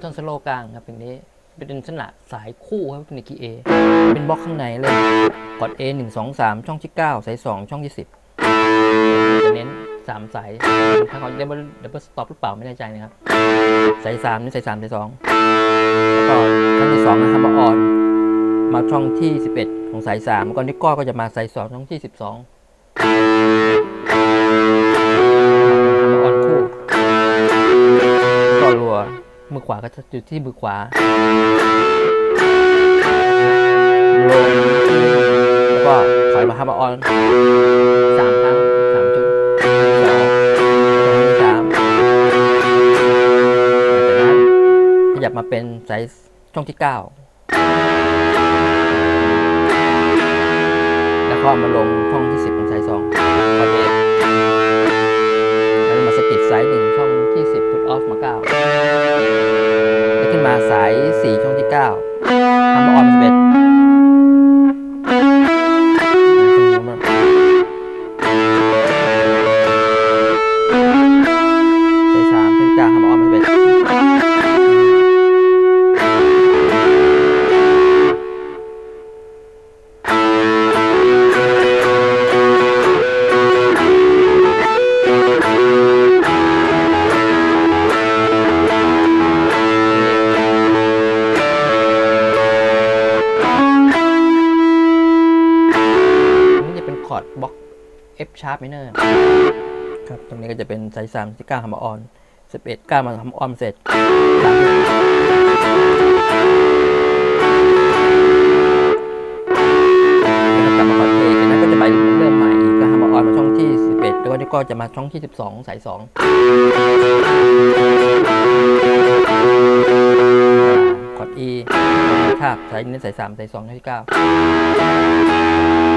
เข้ากลางครับอย่างนี้ เป็นลักษณะสายคู่ครับเป็นคีเอเป็นบล็อกข้างในเลยกด A 1 2 3 ช่องที่ 9 สาย 2 ช่องที่ 10 จะเน้น 3 สายถ้าเขาดับเดับเบิลสต็อปหรือเปล่าไม่แน่ใจนะครับ สาย 3 นี่สาย 3 สาย 2 แล้วก็ช่องที่ 2 นะครับมาออน มาช่องที่ 11 ของสาย 3 ก่อนที่ก้อก็จะมาสาย 2 ช่องที่ 12 ขวาก็จะอยู่ที่มือขวาลงแล้วก็ถอยมาฮับออนสามครั้งสามจุดสองสองสามจากนั้นขยับมาเป็นไซส์ช่องที่เก้าแล้วก็มาลงช่องที่ ขึ้นมาสาย4ช่วงที่9ทำออนเป็น คอร์ดบล็อก F sharp minor ครับ ตรงนี้ก็จะเป็นสายสามที่ก้าคมออนสิบเอ็ดก้ามาคำออมเสร็จแล้วก็ก็จะมาช่องที่ 12 สาย 2 คอร์ด E ทาบสายนี้สาย 3 สาย2สาย9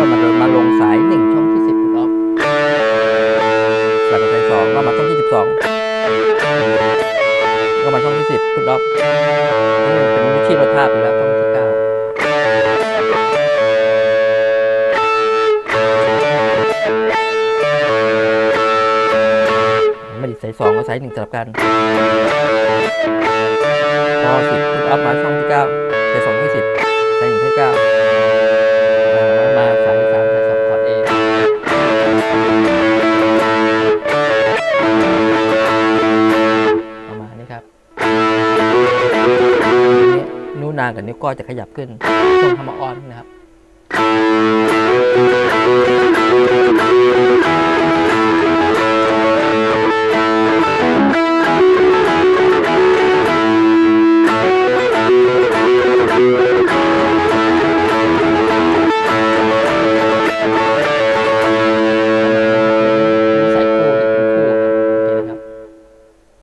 ก็มาลงมาลงสายหนึ่งช่องที่สิบรอบสายสายสองก็มาช่องที่สิบสองก็มาช่องที่สิบพุทรอบนี่เป็นวิธีรถภาพไปแล้วช่องที่เก้าไม่ได้สายสองก็สายหนึ่งสลับกันพอสิบพุทรอบมาช่องที่เก้า นางกับนิ้วก้อยจะขยับขึ้นช่วงทำมาออนนะครับ